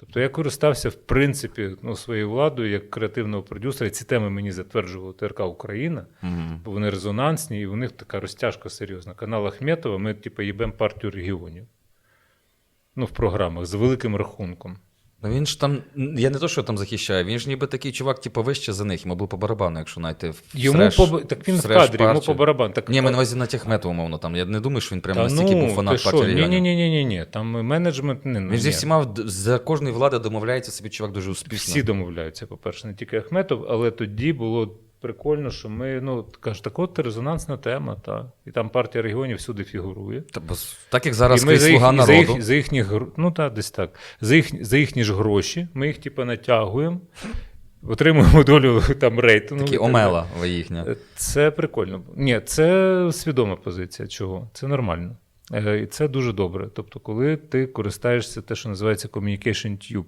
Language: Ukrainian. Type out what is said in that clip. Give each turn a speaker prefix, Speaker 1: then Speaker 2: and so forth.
Speaker 1: Тобто я користався, в принципі, ну, своєю владою як креативного продюсера. Ці теми мені затверджувала ТРК Україна,
Speaker 2: Мгм.
Speaker 1: бо вони резонансні, і у них така розтяжка серйозна. Канал Ахметова, ми, типу, їбемо партію регіонів. Ну, в програмах з великим рахунком.
Speaker 2: Ну він ж там, я не то, що там захищає, він ж ніби такий чувак, типу, вище за них, йому було по барабану, якщо знайти в
Speaker 1: Йому
Speaker 2: среш-
Speaker 1: по, так він в
Speaker 2: среш
Speaker 1: кадрі, йому по барабану. Так,
Speaker 2: Ні, ми на увазі на Тяхмету, умовно, там. Я не думаю, що він прямо настільки
Speaker 1: ну,
Speaker 2: був фанат партії
Speaker 1: Ні,
Speaker 2: регіонів.
Speaker 1: ні, ні, ні, ні. Там менеджмент не
Speaker 2: Він зі всіма за кожної влади домовляється собі чувак дуже успішно.
Speaker 1: Всі домовляються, по-перше, не тільки Ахметов, але тоді було прикольно, що ми, ну, кажуть, так от резонансна тема, та. І там партія регіонів всюди фігурує.
Speaker 2: Та, бо так як зараз
Speaker 1: і ми за їх,
Speaker 2: слуга
Speaker 1: за, їх, за їхні, ну так, десь так. За, їх, за їхні ж гроші ми їх, типу, натягуємо, отримуємо долю там рейтингу.
Speaker 2: Такі омела ви їхня.
Speaker 1: Це прикольно. Ні, це свідома позиція. Чого? Це нормально. Е, І це дуже добре. Тобто, коли ти користаєшся те, що називається communication tube.